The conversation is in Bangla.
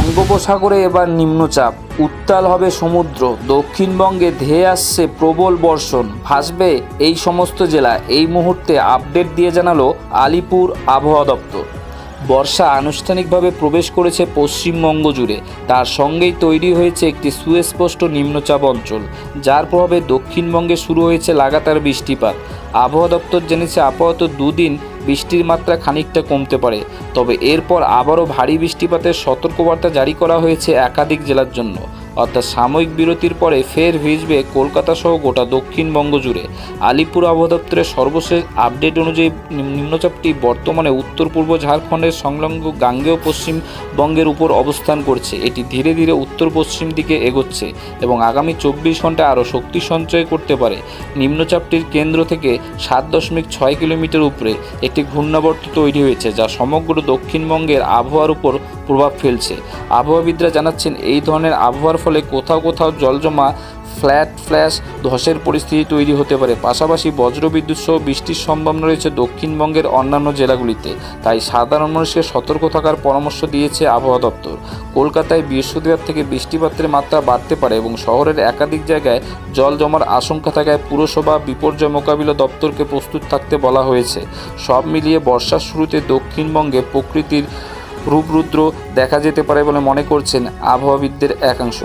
বঙ্গোপসাগরে এবার নিম্নচাপ। উত্তাল হবে সমুদ্র। দক্ষিণবঙ্গে ধেয়ে আসছে প্রবল বর্ষণ। ভাসবে এই সমস্ত জেলা। এই মুহূর্তে আপডেট দিয়ে জানালো আলিপুর আবহাওয়া দপ্তর। বর্ষা আনুষ্ঠানিকভাবে প্রবেশ করেছে পশ্চিমবঙ্গ জুড়ে। তার সঙ্গেই তৈরি হয়েছে একটি সুস্পষ্ট নিম্নচাপ অঞ্চল। যার প্রভাবে দক্ষিণবঙ্গে শুরু হয়েছে লাগাতার বৃষ্টিপাত। আবহাওয়া দপ্তর জেনেছে আপাতত দুদিন বৃষ্টির মাত্রা খানিকটা কমতে পারে। তবে এরপর আবারও ভারী বৃষ্টিপাতের সতর্কবার্তা জারি করা হয়েছে একাধিক জেলার জন্য। অর্থাৎ সাময়িক বিরতির পরে ফের ভিজবে কলকাতা সহ গোটা দক্ষিণবঙ্গ জুড়ে। আলিপুর আবহাওয়া সর্বশেষ আপডেট অনুযায়ী নিম্নচাপটি বর্তমানে উত্তর পূর্ব ঝাড়খণ্ডের সংলগ্ন গাঙ্গেয় পশ্চিমবঙ্গের উপর অবস্থান করছে। এটি ধীরে ধীরে উত্তর পশ্চিম দিকে এগোচ্ছে এবং আগামী চব্বিশ ঘণ্টা আরও শক্তি সঞ্চয় করতে পারে। নিম্নচাপটির কেন্দ্র থেকে সাত দশমিক ছয় কিলোমিটার উপরে একটি ঘূর্ণাবর্ত তৈরি হয়েছে, যা সমগ্র দক্ষিণবঙ্গের আবহাওয়ার উপর প্রভাব ফেলছে। আবহাওয়াবিদরা জানাচ্ছেন, এই ধরনের আবহাওয়ার ফলে কোথাও কোথাও জলজমা, ফ্ল্যাট ফ্ল্যাশ, ধসের পরিস্থিতি তৈরি হতে পারে। পাশাপাশি বজ্রবিদ্যুৎ সহ বৃষ্টির সম্ভাবনা রয়েছে দক্ষিণবঙ্গের অন্যান্য জেলাগুলিতে। তাই সাধারণ মানুষকে সতর্ক থাকার পরামর্শ দিয়েছে আবহাওয়া দপ্তর। কলকাতায় বৃহস্পতিবার থেকে বৃষ্টিপাতের মাত্রা বাড়তে পারে এবং শহরের একাধিক জায়গায় জল জমার আশঙ্কা থাকায় পুরসভা বিপর্যয় মোকাবিলা দপ্তরকে প্রস্তুত থাকতে বলা হয়েছে। সব মিলিয়ে বর্ষার শুরুতে দক্ষিণবঙ্গে প্রকৃতির রূপরুদ্র দেখা যেতে পারে বলে মনে করছেন আবহাওয়াবিদদের একাংশ।